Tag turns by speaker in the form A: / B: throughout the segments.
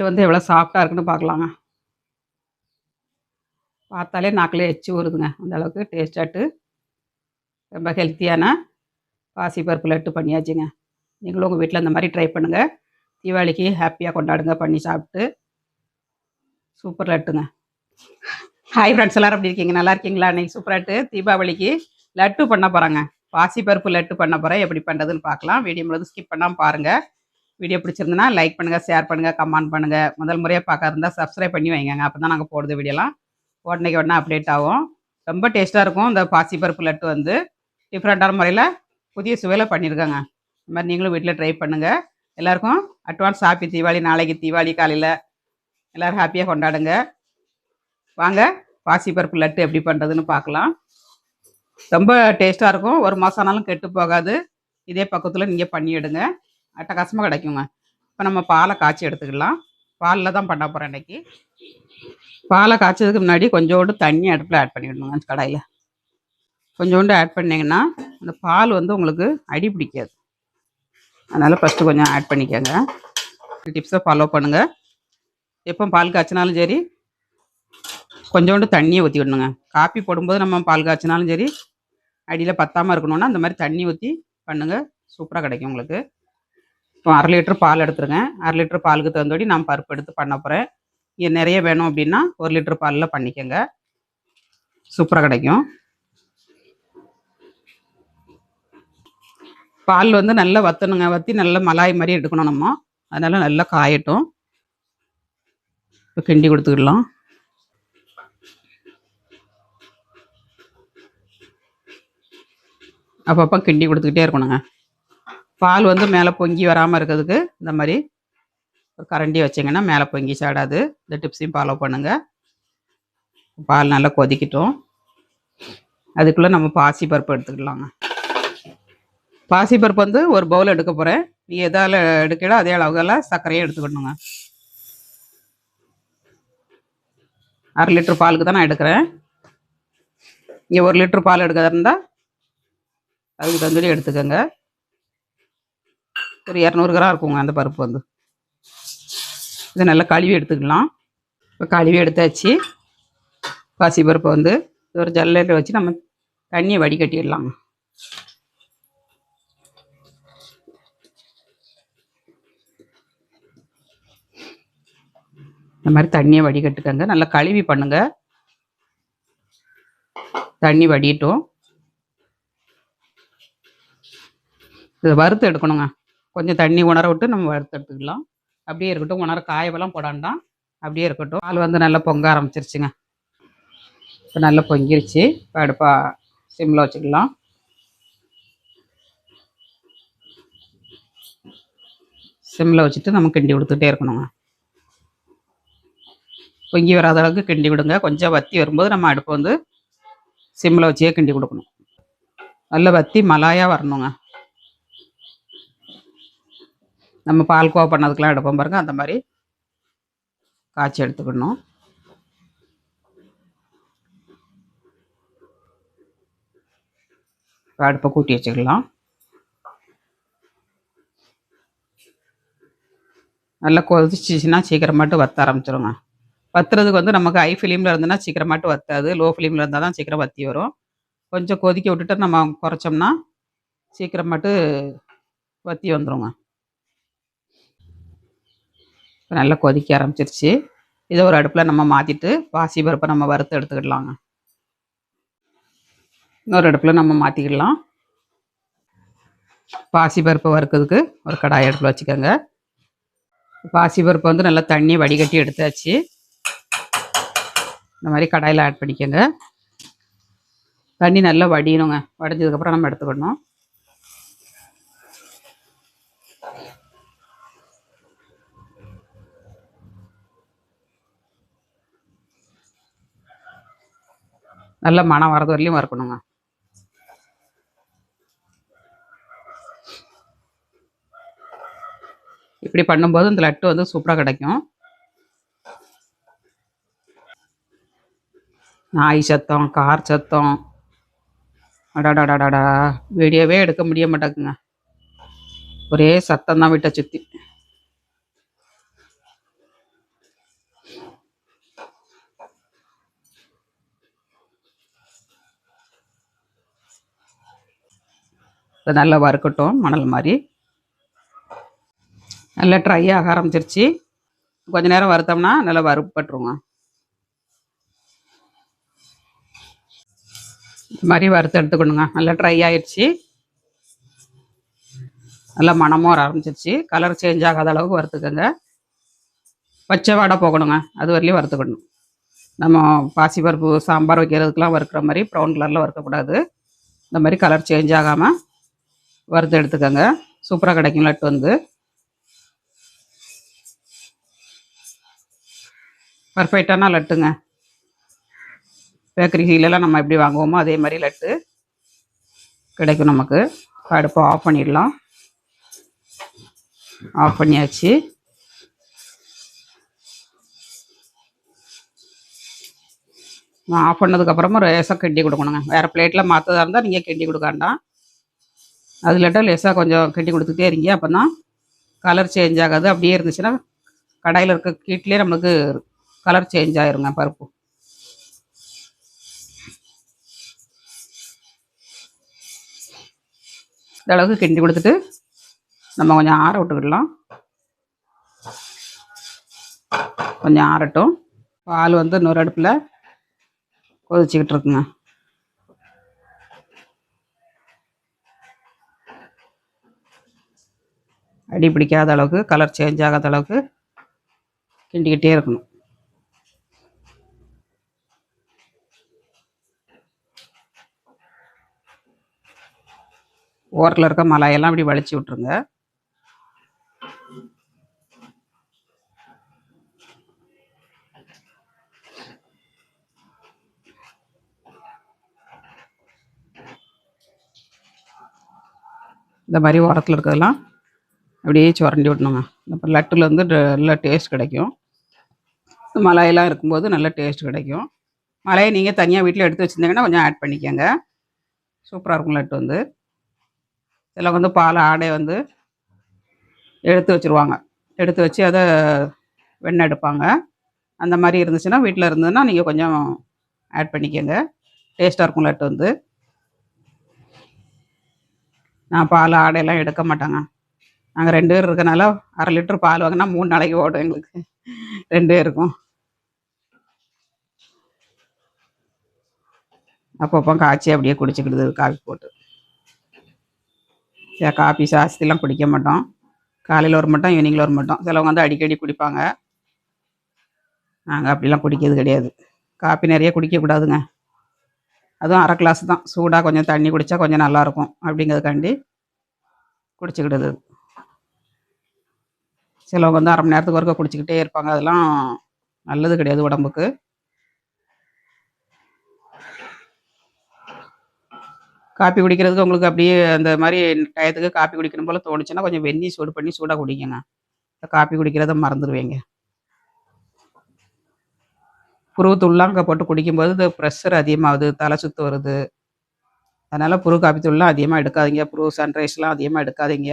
A: லட்டு வந்து எவ்வளோ சாஃப்டாக இருக்குன்னு பார்க்கலாங்க. பார்த்தாலே நாக்கிலே எச்சு வருதுங்க. அந்த அளவுக்கு டேஸ்டாட்டு ரொம்ப ஹெல்த்தியான பாசிப்பருப்பு லட்டு பண்ணியாச்சுங்க. நீங்களும் உங்கள் வீட்டில் இந்த மாதிரி ட்ரை பண்ணுங்கள் தீபாவளிக்கு ஹாப்பியாக கொண்டாடுங்க பண்ணி சாப்பிட்டு சூப்பர் லட்டுங்க ஹாய் ஃப்ரெண்ட்ஸ் எல்லாரும் அப்படி இருக்கீங்க? நல்லா இருக்கீங்களா? இன்னைக்கு சூப்பராட்டு தீபாவளிக்கு லட்டு பண்ண போகிறாங்க பாசிப்பருப்பு லட்டு பண்ண போகிறேன் எப்படி பண்ணுறதுன்னு பார்க்கலாம். வீடியோ முழுவதும் ஸ்கிப் பண்ணாமல் பாருங்கள் வீடியோ பிடிச்சிருந்தனா லைக் பண்ணுங்கள் ஷேர் பண்ணுங்கள் கமெண்ட் பண்ணுங்கள் முதல் முறையாக பார்க்க இருந்தால் சப்ஸ்கிரைப் பண்ணி வைங்க அப்போ தான் நாங்கள் போடுறது வீடியோலாம். உடனேக்கு உடனே அப்டேட் ஆகும். ரொம்ப டேஸ்ட்டாக இருக்கும். இந்த பாசிப்பருப்பு லட்டு வந்து டிஃப்ரெண்ட்டான முறையில் புதிய சுவையில் பண்ணியிருக்காங்க இந்த மாதிரி நீங்களும் வீட்டில் ட்ரை பண்ணுங்கள் எல்லாருக்கும் அட்வான்ஸ் ஹாப்பி தீபாவளி நாளைக்கு தீபாவளி காலையில் எல்லோரும் ஹாப்பியாக கொண்டாடுங்க. வாங்க பாசிப்பருப்பு லட்டு எப்படி பண்ணுறதுன்னு பார்க்கலாம். ரொம்ப டேஸ்ட்டாக இருக்கும். ஒரு மாதம் ஆனாலும் கெட்டு போகாது. இதே பக்கத்தில் நீங்கள் பண்ணிவிடுங்க அட்டகாசமாக கிடைக்குங்க. இப்போ நம்ம பாலை காய்ச்சி எடுத்துக்கலாம். பாலில் தான் பண்ண போகிறேன் இன்றைக்கி பாலை காய்ச்சதுக்கு முன்னாடி கொஞ்சோண்டு தண்ணி அடுப்பில் ஆட் பண்ணிவிடணுங்க அந்த கடாயில். கொஞ்சோண்டு ஆட் பண்ணிங்கன்னா அந்த பால் வந்து உங்களுக்கு அடி பிடிக்காது. அதனால் ஃபஸ்ட்டு கொஞ்சம் ஆட் பண்ணிக்கோங்க. டிப்ஸை ஃபாலோ பண்ணுங்கள் எப்போ பால் காய்ச்சினாலும் சரி கொஞ்சோண்டு தண்ணியை ஊற்றி விடணுங்க. காப்பி போடும்போது நம்ம பால் காய்ச்சினாலும் சரி அடியில் பத்தாமல் இருக்கணும்னா அந்த மாதிரி தண்ணி ஊற்றி பண்ணுங்கள் சூப்பராக கிடைக்கும் உங்களுக்கு. இப்போ அரை லிட்டர் பால் எடுத்துருங்க அரை லிட்டர் பாலுக்கு தகுந்தபடி நான் பருப்பு எடுத்து பண்ண போகிறேன் இங்கே நிறைய வேணும் அப்படின்னா ஒரு லிட்டர் பாலில் பண்ணிக்கோங்க. சூப்பராக கிடைக்கும். பால் வந்து நல்லா வற்றணுங்க வற்றி நல்லா மலாய் மாதிரி எடுக்கணும் நம்ம. அதனால் நல்லா காயட்டும். இப்போ கிண்டி கொடுத்துக்கிடலாம் அப்பப்போ கிண்டி கொடுத்துக்கிட்டே இருக்கணுங்க. பால் வந்து மேலே பொங்கி வராமல் இருக்கிறதுக்கு இந்த மாதிரி ஒரு கரண்டி வச்சிங்கன்னா மேலே பொங்கி சாடாது. இந்த டிப்ஸையும் ஃபாலோ பண்ணுங்கள் பால் நல்லா கொதிக்கட்டும். அதுக்குள்ளே நம்ம பாசி பருப்பு எடுத்துக்கலாங்க. பாசி பருப்பு வந்து ஒரு பவுல் எடுக்க போகிறேன் நீ எதால் எடுக்கல அதே அளவுகளில் சர்க்கரையும் எடுத்துக்கணுங்க. அரை லிட்டர் பாலுக்கு தான் நான் எடுக்கிறேன். இங்கே ஒரு லிட்டர் பால் எடுக்கிறதா இருந்தால் அதுக்கு தகுந்தபடி எடுத்துக்கோங்க. ஒரு இரநூறு கிராம் இருக்குங்க அந்த பருப்பு வந்து. இதை நல்லா கழுவி எடுத்துக்கலாம். இப்போ கழுவி எடுத்தாச்சு. பாசி பருப்பை வந்து ஒரு ஜல்லையில் வச்சு நம்ம தண்ணியை வடிகட்டிடலாம். இந்த மாதிரி தண்ணியை வடிகட்டுக்கங்க. நல்லா கழுவி பண்ணுங்க. தண்ணி வடிட்டோம் இதை வறுத்து எடுக்கணுங்க. கொஞ்சம் தண்ணி உணர விட்டு நம்ம வறுத்தெடுத்துக்கலாம் அப்படியே இருக்கட்டும். உணர காயவெல்லாம் போடாண்டாம். அப்படியே இருக்கட்டும். பால் வந்து நல்லா பொங்க ஆரம்பிச்சிருச்சுங்க. இப்போ நல்லா பொங்கிருச்சு. இப்போ அடுப்பா சிம்மில் வச்சுக்கலாம். சிம்மில் வச்சுட்டு நம்ம கிண்டி கொடுத்துட்டே இருக்கணுங்க. பொங்கி வராத அளவுக்கு கிண்டி விடுங்க. கொஞ்சம் வத்தி வரும்போது நம்ம அடுப்பு வந்து சிம்மில் வச்சே கிண்டி கொடுக்கணும். நல்லா வத்தி மலாயாக வரணுங்க. நம்ம பால்கோவா பண்ணதுக்கெலாம் எடுப்போம் பாருங்கள் அந்த மாதிரி காய்ச்சி எடுத்துக்கணும். அடுப்பை கூட்டி வச்சுக்கலாம். நல்லா கொதிச்சிச்சுன்னா சீக்கிரமாட்டு வத்த ஆரம்பிச்சிருங்க. வத்துறதுக்கு வந்து நமக்கு ஹை ஃபிலிமில் இருந்ததுன்னா சீக்கிரமாட்டு வத்தாது. லோ ஃபிலிமில் இருந்தால் தான் சீக்கிரம் வத்தி வரும். கொஞ்சம் கொதிக்க விட்டுட்டு நம்ம குறைச்சோம்னா சீக்கிரமாட்டு வத்தி வந்துடுங்க இப்போ நல்லா கொதிக்க ஆரம்பிச்சிருச்சு. இதை ஒரு அடுப்பில் நம்ம மாற்றிட்டு பாசி பருப்பை நம்ம வறுத்து எடுத்துக்கிடலாங்க. இன்னொரு அடுப்பில் நம்ம மாற்றிக்கிடலாம் பாசி பருப்பை வறுக்கிறதுக்கு ஒரு கடாய் அடுப்பில் வச்சுக்கோங்க. பாசி பருப்பை வந்து நல்லா தண்ணி வடிகட்டி எடுத்தாச்சு. இந்த மாதிரி கடாயில் ஆட் பண்ணிக்கோங்க. தண்ணி நல்லா வடியணுங்க. வடிஞ்சதுக்கப்புறம் நம்ம எடுத்துக்கணும். நல்ல மனம் வரது வரலையும் வறுக்கணுங்க இப்படி பண்ணும்போது இந்த லட்டு வந்து சூப்பராக கிடைக்கும். நாய் சத்தம் கார் சத்தம். அடாடாடாடாடா. வீடியோவே எடுக்க முடிய மாட்டேங்குங்க ஒரே சத்தம் தான் வீட்டை சுற்றி இப்போ நல்லா வறுக்கட்டும் மணல் மாதிரி. நல்லா ட்ரை ஆக ஆரம்பிச்சிருச்சு. கொஞ்ச நேரம் வறுத்தோம்னா நல்லா வறுப்பட்டுருங்க. இந்த மாதிரி வறுத்து எடுத்துக்கணுங்க. நல்லா ட்ரை ஆயிடுச்சு. நல்லா மணமும் வர ஆரம்பிச்சிருச்சு. கலர் சேஞ்ச் ஆகாத அளவுக்கு வறுத்துக்கோங்க. பச்சை வாடை போகணுங்க. அது வரலையும் வறுத்துக்கணும். நம்ம பாசிப்பருப்பு சாம்பார் வைக்கிறதுக்கெலாம் வறுக்கிற மாதிரி ப்ரௌன் கலரில் வறுக்கக்கூடாது. இந்த மாதிரி கலர் சேஞ்ச் ஆகாமல் வறுத்து எடுத்துக்கோங்க. சூப்பராக கிடைக்கும் லட்டு வந்து. பர்ஃபெக்டான லட்டுங்க. பேக்கரி ஹீலெல்லாம் நம்ம எப்படி வாங்குவோமோ அதே மாதிரி லட்டு கிடைக்கும் நமக்கு. அடுப்பை ஆஃப் பண்ணிடலாம். ஆஃப் பண்ணியாச்சு. நான் ஆஃப் பண்ணதுக்கப்புறமா லேசாக கிண்டி கொடுக்கணுங்க. வேறு பிளேட்டில் மாற்றதா இருந்தால் நீங்கள் கிண்டி கொடுக்க வேண்டாம். அது இல்லாட்டா லேசாக கொஞ்சம் கட்டி கொடுத்துட்டே இருங்க. அப்போ தான் கலர் சேஞ்ச் ஆகாது. அப்படியே இருந்துச்சுன்னா கடாயில் இருக்க கீட்லேயே நம்மளுக்கு கலர் சேஞ்ச் ஆயிருங்க பருப்பு. இந்த அளவுக்கு கிண்டி கொடுத்துட்டு நம்ம கொஞ்சம் ஆற விட்டுக்கிடலாம். கொஞ்சம் ஆறட்டும். பால் வந்து இன்னொரு அடுப்பில் கொதிச்சுக்கிட்டு இருக்குங்க. அடி பிடிக்காத அளவுக்கு கலர் சேஞ்ச் ஆகாத அளவுக்கு கிண்டிக்கிட்டே இருக்கணும். ஓரத்தில் இருக்க மலையெல்லாம் இப்படி வலிச்சு விட்ருங்க இந்த மாதிரி ஓரத்தில் இருக்கிறதெல்லாம் அப்படியே சுரண்டி விடணுங்க. அப்புறம் லட்டில் வந்து நல்லா டேஸ்ட் கிடைக்கும். மலையெல்லாம் இருக்கும்போது நல்ல டேஸ்ட் கிடைக்கும். மலையை நீங்கள் தனியாக வீட்டில் எடுத்து வச்சுருந்தீங்கன்னா கொஞ்சம் ஆட் பண்ணிக்கோங்க. சூப்பராக இருக்கும் லட்டு வந்து. இதில் வந்து பால் ஆடை வந்து எடுத்து வச்சுருவாங்க. எடுத்து வச்சு அதை வெண்ணெய் எடுப்பாங்க. அந்த மாதிரி இருந்துச்சுன்னா வீட்டில் இருந்ததுன்னா நீங்கள் கொஞ்சம் ஆட் பண்ணிக்கோங்க. டேஸ்ட்டாக இருக்கும் லட்டு வந்து. நான் பால் ஆடையெல்லாம் எடுக்க மாட்டேங்க. நாங்கள் ரெண்டு பேர் இருக்கனால அரை லிட்டர் பால் வாங்கினா மூணு நாளைக்கு ஓடும் எங்களுக்கு. ரெண்டு பேருக்கும். அப்பப்போ காய்ச்சி அப்படியே குடிச்சிக்கிடுது காஃபி போட்டு. சரி காஃபி சாஸ்திலாம் குடிக்க மாட்டோம். காலையில் ஒரு மட்டும் ஈவினிங்கில் ஒரு மட்டும். சிலவங்க வந்து அடிக்கடி குடிப்பாங்க. நாங்கள் அப்படிலாம் குடிக்கிறது கிடையாது. காஃபி நிறைய குடிக்கக்கூடாதுங்க அதுவும் அரை கிளாஸ் தான். சூடாக கொஞ்சம் தண்ணி குடித்தா கொஞ்சம் நல்லாயிருக்கும் அப்படிங்கிறதுக்காண்டி குடிச்சிக்கிடுது சிலவங்க வந்து அரை மணி நேரத்துக்கு ஒருக்க குடிச்சிக்கிட்டே இருப்பாங்க. அதெல்லாம் நல்லது கிடையாது உடம்புக்கு. காப்பி குடிக்கிறதுக்கு உங்களுக்கு அப்படியே அந்த மாதிரி டயத்துக்கு காப்பி குடிக்கணும் போல் தோணுச்சுன்னா கொஞ்சம் வெந்நீர் சூடு பண்ணி சூடாக குடிக்கங்க காப்பி குடிக்கிறத மறந்துடுவீங்க புருவத்து துள்ளாங்க போட்டு குடிக்கும்போது இது ப்ரெஷர் அதிகமாகுது தலை சுற்று வருது. அதனால் புரு காப்பி தூள்லாம் அதிகமாக எடுக்காதீங்க. புரு சன்ரைஸ்லாம் அதிகமாக எடுக்காதீங்க.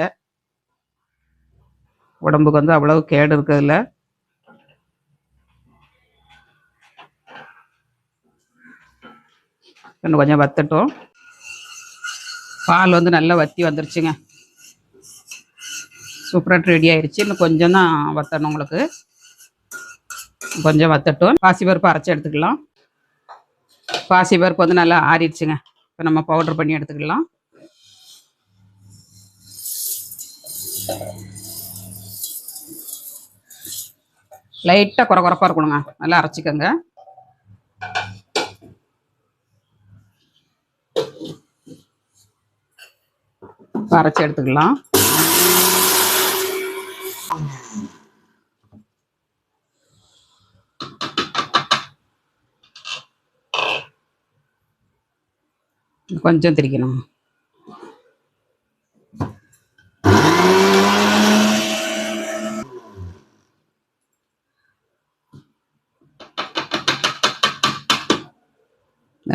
A: உடம்புக்கு வந்து அவ்வளவு கேடு இருக்கிறதுல. இன்னும் கொஞ்சம் வத்தட்டும். பால் வந்து நல்லா வத்தி வந்துருச்சுங்க. சூப்பராக ரெடி ஆயிடுச்சு இன்னும் கொஞ்சம் தான் வத்தணும் உங்களுக்கு. கொஞ்சம் வத்தட்டும். பாசிப்பருப்பு அரைச்சி எடுத்துக்கலாம். பாசிப்பருப்பு வந்து நல்லா ஆறிடுச்சுங்க. இப்போ நம்ம பவுடர் பண்ணி எடுத்துக்கலாம். லைட்டாக குறை குறைப்பாக இருக்கணுங்க. நல்லா அரைச்சிக்கோங்க. அரைச்சி எடுத்துக்கலாம். கொஞ்சம் திரிக்கணும்.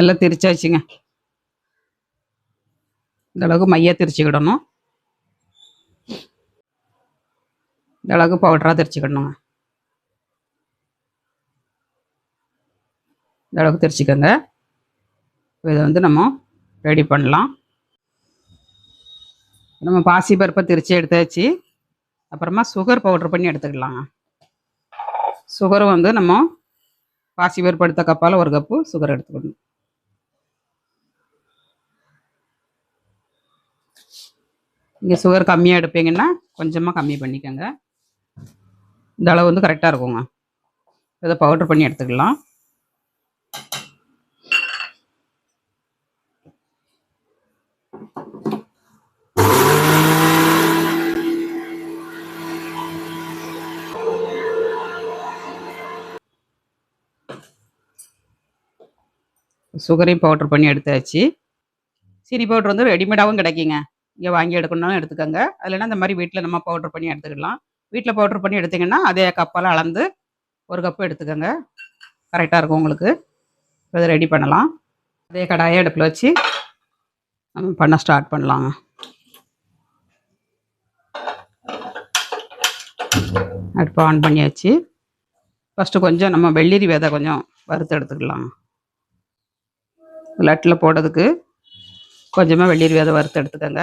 A: நல்லா திரிச்சாச்சுங்க இந்த அளவுக்கு மைய திரிச்சுக்கிடணும். இந்த அளவுக்கு பவுடராக திரிச்சுக்கிடணுங்க இந்த அளவுக்கு திரிச்சுக்கோங்க. இதை வந்து நம்ம ரெடி பண்ணலாம். நம்ம பாசி பருப்பை திரித்து எடுத்தாச்சு. அப்புறமா சுகர் பவுடர் பண்ணி எடுத்துக்கலாம் சுகர் வந்து நம்ம பாசி பருப்பு எடுத்த கப்பால் ஒரு கப்பு சுகர் எடுத்துக்கணும். நீங்கள் சுகர் கம்மியாக எடுப்பீங்கன்னா கொஞ்சமாக கம்மி பண்ணிக்கோங்க. இந்த அளவு வந்து கரெக்டாக இருக்குங்க. இதை பவுடர் பண்ணி எடுத்துக்கலாம். சுகரையும் பவுடர் பண்ணி எடுத்தாச்சு. சீனி பவுடர் வந்து ரெடிமேடாகவும் கிடைக்குங்க. இங்கே வாங்கி எடுக்கணும்னாலும் எடுத்துக்கோங்க. இல்லைன்னா இந்த மாதிரி வீட்டில் நம்ம பவுடர் பண்ணி எடுத்துக்கலாம். வீட்டில் பவுடர் பண்ணி எடுத்திங்கன்னா அதே கப்பால் அளந்து ஒரு கப்பு எடுத்துக்கோங்க. கரெக்டாக இருக்கும் உங்களுக்கு. இதை ரெடி பண்ணலாம். அதே கடாயை அடுப்பில் வச்சு நம்ம பண்ண ஸ்டார்ட் பண்ணலாங்க. அடுப்பை ஆன் பண்ணியாச்சு. ஃபஸ்ட்டு கொஞ்சம் நம்ம வெள்ளரி விதை கொஞ்சம் வறுத்து எடுத்துக்கலாம் லட்டில் போடுறதுக்கு கொஞ்சமாக வெள்ளரி விதை வறுத்து எடுத்துக்கோங்க.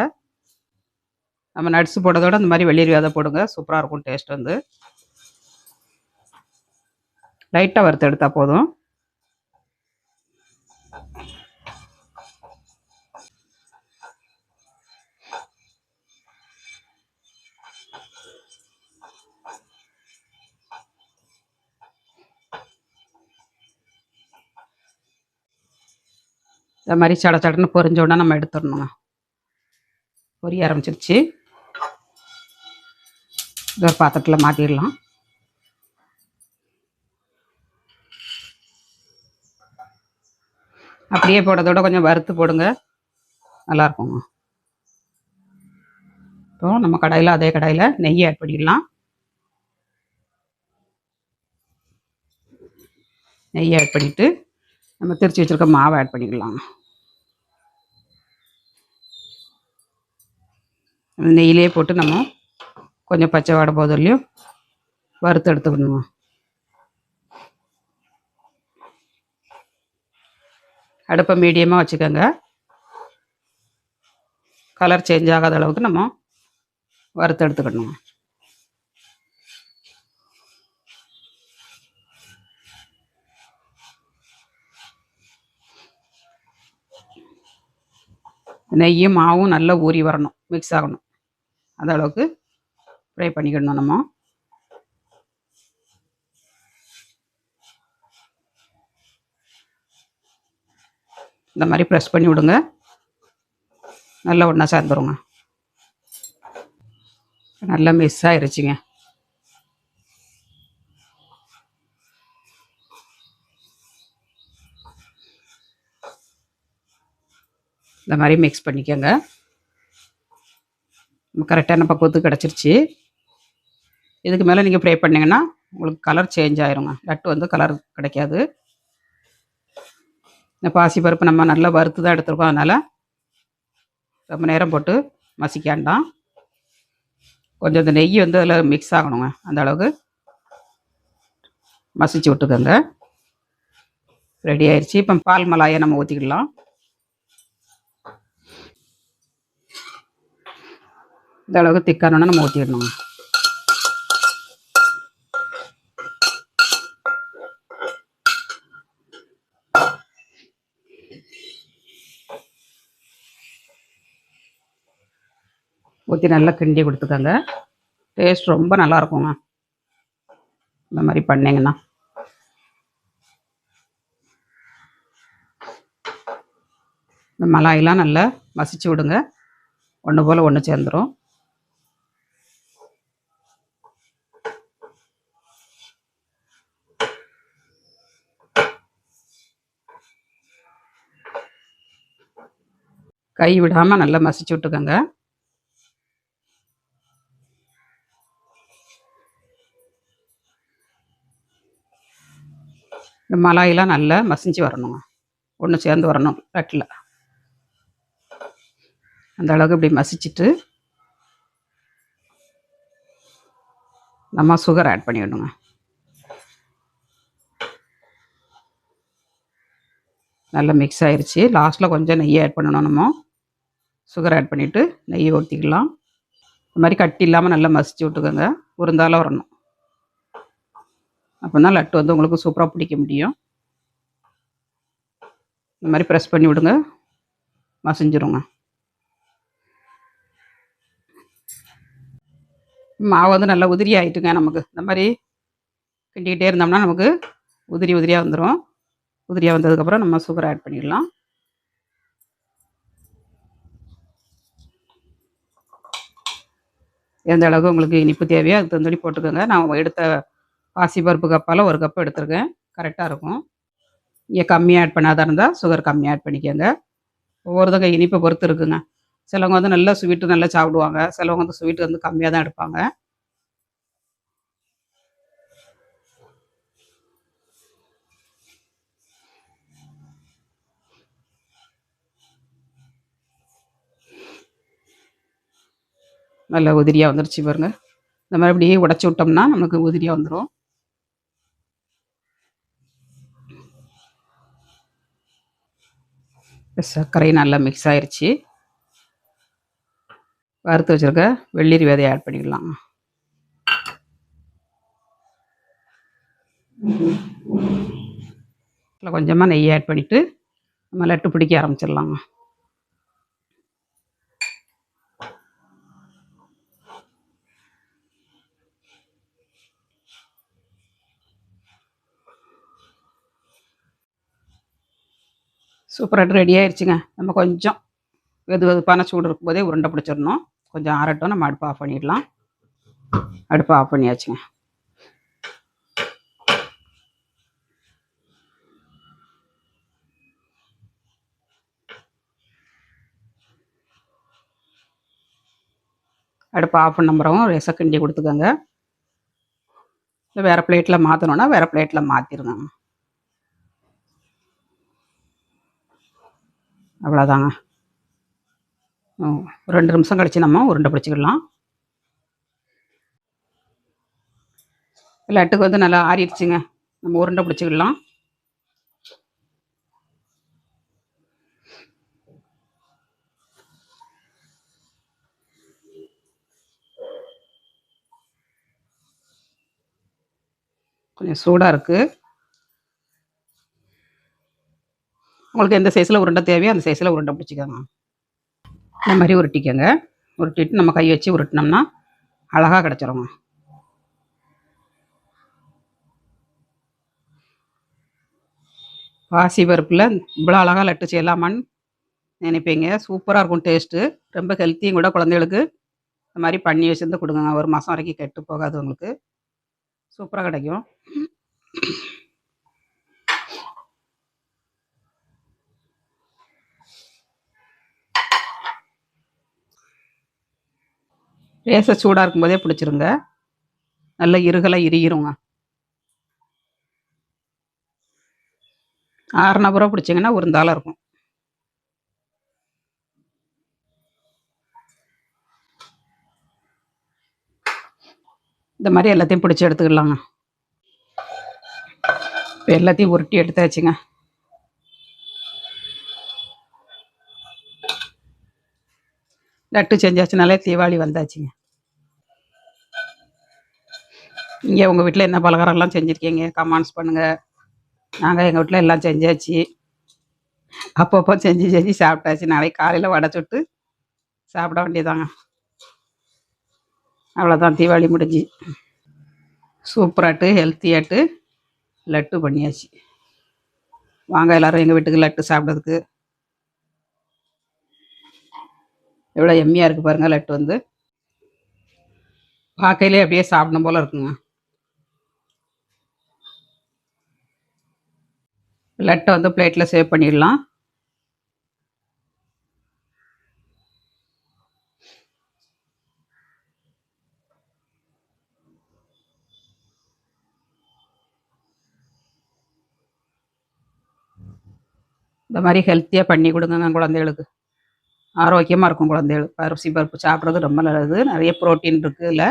A: நம்ம நட்ஸ் போடுறதோட அந்த மாதிரி வெளியே வேதை போடுங்க. சூப்பராக இருக்கும் டேஸ்ட் வந்து. லைட்டாக வறுத்து எடுத்தால் போதும். இந்த மாதிரி சட சடன்னு பொறிஞ்ச உடனே நம்ம எடுத்துடணுங்க. பொரிய ஆரம்பிச்சிருச்சு. ஒரு பாத்திரத்தில் மாற்றிடலாம் அப்படியே போடுறதோட கொஞ்சம் வறுத்து போடுங்க. நல்லாயிருக்குங்க இப்போ நம்ம கடாயில் அதே கடாயில் நெய் ஆட் பண்ணிடலாம். நெய் ஆட் பண்ணிவிட்டு நம்ம திருச்சி வச்சுருக்க மாவை ஆட் பண்ணிக்கலாம். நெய்யிலே போட்டு நம்ம கொஞ்சம் பச்சை வாடை போதிலையும் வறுத்து எடுத்துக்கணுமா அடுப்பை மீடியமாக வச்சுக்கோங்க. கலர் சேஞ்ச் ஆகாத அளவுக்கு நம்ம வறுத்து எடுத்துக்கணும் நெய்யும் மாவும் நல்லா ஊறி வரணும். மிக்ஸ் ஆகணும். அந்த அளவுக்கு ஃப்ரை பண்ணிக்கணும் நம்ம. இந்த மாதிரி ப்ரெஸ் பண்ணி விடுங்க. நல்லா ஒன்றா சேர்ந்துருங்க. நல்லா மிஸ் ஆயிருச்சுங்க. இந்த மாதிரி மிக்ஸ் பண்ணிக்கோங்க. கரெக்டான பக்குவத்துக்கு கிடச்சிருச்சு. இதுக்கு மேலே நீங்கள் ஃப்ரை பண்ணிங்கன்னா உங்களுக்கு கலர் சேஞ்ச் ஆயிருங்க. லட்டு வந்து கலர் கிடைக்காது. இந்த பாசி பருப்பு நம்ம நல்லா வறுத்து தான் எடுத்துருக்கோம். அதனால் ரொம்ப நேரம் போட்டு மசிக்காண்டாம் கொஞ்சம் இந்த நெய் வந்து அதில் மிக்ஸ் ஆகணுங்க. அந்த அளவுக்கு மசிச்சு விட்டுக்கோங்க. ரெடி ஆயிடுச்சு இப்போ பால் மலாயை நம்ம ஊற்றிக்கிடலாம் இந்த அளவுக்கு திக்கானோன்னா நம்ம ஊற்றிடணுங்க ஊற்றி நல்லா கிண்டி கொடுத்துக்கோங்க. டேஸ்ட் ரொம்ப நல்லா இருக்குங்க. இந்த மாதிரி பண்ணிங்கன்னா. இந்த மலாயெல்லாம் நல்லா மசிச்சு விடுங்க. ஒன்று போல் ஒன்று சேர்ந்துடும் கை விடாமல் நல்லா மசிச்சு விட்டுக்கோங்க. இந்த மலாயெல்லாம் நல்லா மசிஞ்சு வரணுங்க. ஒன்று சேர்ந்து வரணும் கட்டில். அந்த அளவுக்கு இப்படி மசிச்சுட்டு நம்ம சுகர் ஆட் பண்ணிவிடுங்க நல்லா மிக்ஸ் ஆயிருச்சு. லாஸ்ட்டில் கொஞ்சம் நெய் ஆட் பண்ணணும் நம்ம. சுகர் ஆட் பண்ணிவிட்டு நெய்யை ஊற்றிக்கலாம் இந்த மாதிரி கட்டி இல்லாமல் நல்லா மசிச்சு விட்டுக்கோங்க. உருந்தாலும் வரணும். அப்போ தான் லட்டு வந்து உங்களுக்கு சூப்பராக பிடிக்க முடியும். இந்த மாதிரி ப்ரெஸ் பண்ணி விடுங்க. மசிஞ்சிருங்க. மாவு வந்து நல்லா உதிரி ஆகிட்டுங்க நமக்கு. இந்த மாதிரி கிண்டிக்கிட்டே இருந்தோம்னா நமக்கு உதிரி உதிரியாக வந்துடும் உதிரியாக வந்ததுக்கப்புறம் நம்ம சுகர் ஆட் பண்ணிடலாம். எந்த அளவுக்கு உங்களுக்கு இனிப்பு தேவையோ அதுக்கு தகுந்தபடி போட்டுக்கோங்க. நான் எடுத்த பாசி பருப்பு கப்பால் ஒரு கப் எடுத்துருக்கேன். கரெக்டாக இருக்கும். இங்கே கம்மியாக ஆட் பண்ணாதான் இருந்தால் சுகர் கம்மியாக ஆட் பண்ணிக்கோங்க. ஒவ்வொருத்தங்க இனிப்பை பொறுத்து இருக்குங்க. சிலவங்க வந்து நல்லா ஸ்வீட்டு நல்லா சாப்பிடுவாங்க. சிலவங்க வந்து ஸ்வீட்டு வந்து கம்மியாக தான் எடுப்பாங்க. நல்லா உதிரியாக வந்துருச்சு பாருங்கள் இந்த மாதிரி அப்படியே உடச்சி விட்டோம்னா நமக்கு உதிரியாக வந்துடும் சர்க்கரை நல்லா மிக்ஸ் ஆயிடுச்சு வறுத்து வச்சுருக்க வெள்ளரி விதையை ஆட் பண்ணிக்கலாம். கொஞ்சமாக நெய் ஆட் பண்ணிவிட்டு நம்ம லட்டு பிடிக்க ஆரம்பிச்சிடலாங்க. சூப்பராக ரெடி ஆயிடுச்சுங்க நம்ம கொஞ்சம் வெது வெதுப்பான சூடு இருக்கும்போதே உருண்டை பிடிச்சிடணும். கொஞ்சம் ஆறட்டும் நம்ம அடுப்பு ஆஃப் பண்ணிடலாம். அடுப்பு ஆஃப் பண்ணியாச்சுங்க. அடுப்பு ஆஃப் பண்ண பிறகும் ரச கிண்டி கொடுத்துக்கோங்க. இல்லை வேறு பிளேட்டில் மாற்றணுன்னா வேறு பிளேட்டில் மாற்றிருங்க அவ்வளோதாங்க ஓ ரெண்டு நிமிஷம் கழித்து நம்ம உருண்டை பிடிச்சிக்கலாம். லட்டுக்கு வந்து நல்லா ஆறிடுச்சுங்க. நம்ம உருண்டை பிடிச்சிக்கலாம். கொஞ்சம் சூடாக இருக்குது உங்களுக்கு எந்த சைஸில் உருண்டை தேவையோ அந்த சைஸில் உருண்டை பிடிச்சிக்கோங்க. இந்த மாதிரி உருட்டிக்கோங்க. உருட்டிட்டு நம்ம கை வச்சு உருட்டினோம்னா அழகாக கிடச்சிருங்க. பாசி பருப்பில் இவ்வளோ அழகாக லட்டு செய்யலாமான்னு நினைப்பீங்க. சூப்பராக இருக்கும் டேஸ்ட்டு ரொம்ப ஹெல்த்தியும் கூட குழந்தைகளுக்கு இந்த மாதிரி பண்ணி வச்சுருந்து கொடுங்க. ஒரு மாதம் வரைக்கும் கெட்டு போகாது உங்களுக்கு. சூப்பராக கிடைக்கும். லேச சூடாக இருக்கும்போதே பிடிச்சிருங்க. நல்ல இருகலாக இரியிருங்க. ஆறுனா பிடிச்சிங்கன்னா உருந்தாலும் இருக்கும். இந்த மாதிரி எல்லாத்தையும் பிடிச்சி எடுத்துக்கலாங்க. இப்போ எல்லாத்தையும் உருட்டி எடுத்தாச்சுங்க. லட்டு செஞ்சாச்சுனாலே தீபாவளி வந்தாச்சுங்க. நீங்கள் உங்கள் வீட்டில் என்ன பலகாரம்லாம் செஞ்சுருக்கீங்க? கமெண்ட்ஸ் பண்ணுங்கள் நாங்கள் எங்கள் வீட்டில் எல்லாம் செஞ்சாச்சு. அப்பப்போ செஞ்சு செஞ்சு சாப்பிட்டாச்சு. நாளைக்கு காலையில் வடை சுட்டு சாப்பிட வேண்டியதாங்க அவ்வளோதான் தீபாவளி முடிஞ்சு. சூப்பராட்டு ஹெல்த்தியாட்டு லட்டு பண்ணியாச்சு. வாங்க எல்லாரும் எங்கள் வீட்டுக்கு லட்டு சாப்பிட்றதுக்கு. எவ்வளோ எம்மியாக இருக்குது பாருங்கள் லட்டு வந்து. பார்க்கையிலே அப்படியே சாப்பிடணும் போல் இருக்குங்க. லட்டை வந்து பிளேட்டில் சேவ் பண்ணிடலாம். இந்த மாதிரி ஹெல்த்தியாக பண்ணி கொடுங்க குழந்தைகளுக்கு. ஆரோக்கியமாக இருக்கும் குழந்தைகளுக்கு. அரிசி பருப்பு சாப்பிட்றது ரொம்ப நல்லது. நிறைய புரோட்டீன் இருக்குது இல்லை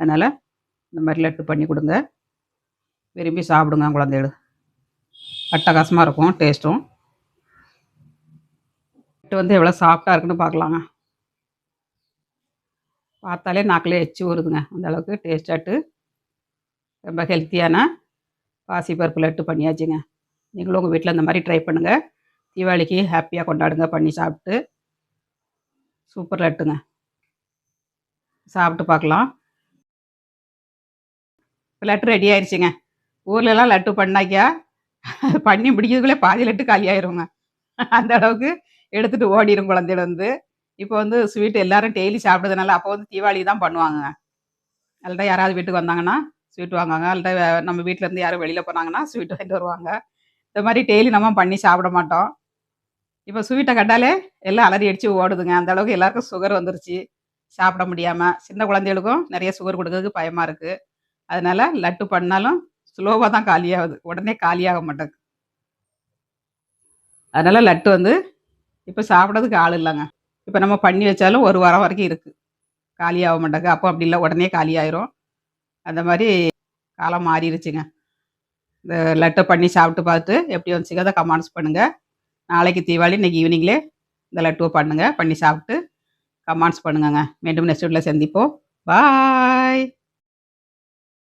A: அதனால் இந்த மாதிரி லட்டு பண்ணி கொடுங்க. விரும்பி சாப்பிடுங்க குழந்தைகளுக்கு. அட்டகாசமாக இருக்கும் டேஸ்ட்டும். லட்டு வந்து எவ்வளோ சாஃப்டாக இருக்குன்னு பார்க்கலாங்க. பார்த்தாலே நாக்கிலே எச்சு வருதுங்க. அந்த அளவுக்கு டேஸ்டாட்டு ரொம்ப ஹெல்த்தியான பாசிப்பருப்பு லட்டு பண்ணியாச்சுங்க. நீங்களும் உங்கள் வீட்டில் இந்த மாதிரி ட்ரை பண்ணுங்கள் தீபாவளிக்கு ஹாப்பியாக கொண்டாடுங்க பண்ணி சாப்பிட்டு சூப்பர் லட்டுங்க சாப்பிட்டு பார்க்கலாம். இப்போ லட்டு ரெடி ஆயிடுச்சுங்க ஊர்லலாம் லட்டு பண்ணாக்கியா? பண்ணி பிடிக்கிறதுக்குள்ளே பாதி லட்டு காலி ஆயிருங்க. அந்த அளவுக்கு எடுத்துகிட்டு ஓடிடும் குழந்தைகள் வந்து இப்போ வந்து ஸ்வீட் எல்லாரும் டெய்லி சாப்பிட்றதுனால அப்போ வந்து தீபாவளி தான் பண்ணுவாங்க. அல்லட்டா யாராவது வீட்டுக்கு வந்தாங்கன்னா ஸ்வீட் வாங்குவாங்க. அல்லட்டா நம்ம வீட்ல இருந்து யாரும் வெளியில் போனாங்கன்னா ஸ்வீட் வாங்கிட்டு வருவாங்க. இந்த மாதிரி டெய்லி நம்ம பண்ணி சாப்பிட மாட்டோம். இப்போ ஸ்வீட்டை கண்டாலே எல்லாம் அலறி அடித்து ஓடுதுங்க. அந்த அளவுக்கு எல்லாருக்கும் சுகர் வந்துருச்சு. சாப்பிட முடியாமல் சின்ன குழந்தைகளுக்கும் நிறைய சுகர் கொடுக்கறதுக்கு பயமாக இருக்குது அதனால லட்டு பண்ணாலும் ஸ்லோவாக தான் காலியாகுது. உடனே காலியாக மாட்டேங்குது. அதனால் லட்டு வந்து இப்போ சாப்பிட்றதுக்கு ஆள் இல்லைங்க. இப்போ நம்ம பண்ணி வச்சாலும் ஒரு வாரம் வரைக்கும் இருக்குது காலியாக மாட்டேங்க அப்போ அப்படி இல்லை. உடனே காலியாயிரும். அந்த மாதிரி காலம் மாறிடுச்சுங்க இந்த லட்டை பண்ணி சாப்பிட்டு பார்த்து எப்படி வந்துச்சுங்க அதை கமெண்ட்ஸ் பண்ணுங்கள் நாளைக்கு தீபாவளி இன்னைக்கு ஈவினிங்லே இந்த லட்டுவை பண்ணுங்கள் பண்ணி சாப்பிட்டு கமெண்ட்ஸ் பண்ணுங்கங்க. மீண்டும் நெக்ஸ்ட் வீட்டில் சந்திப்போம். பாய்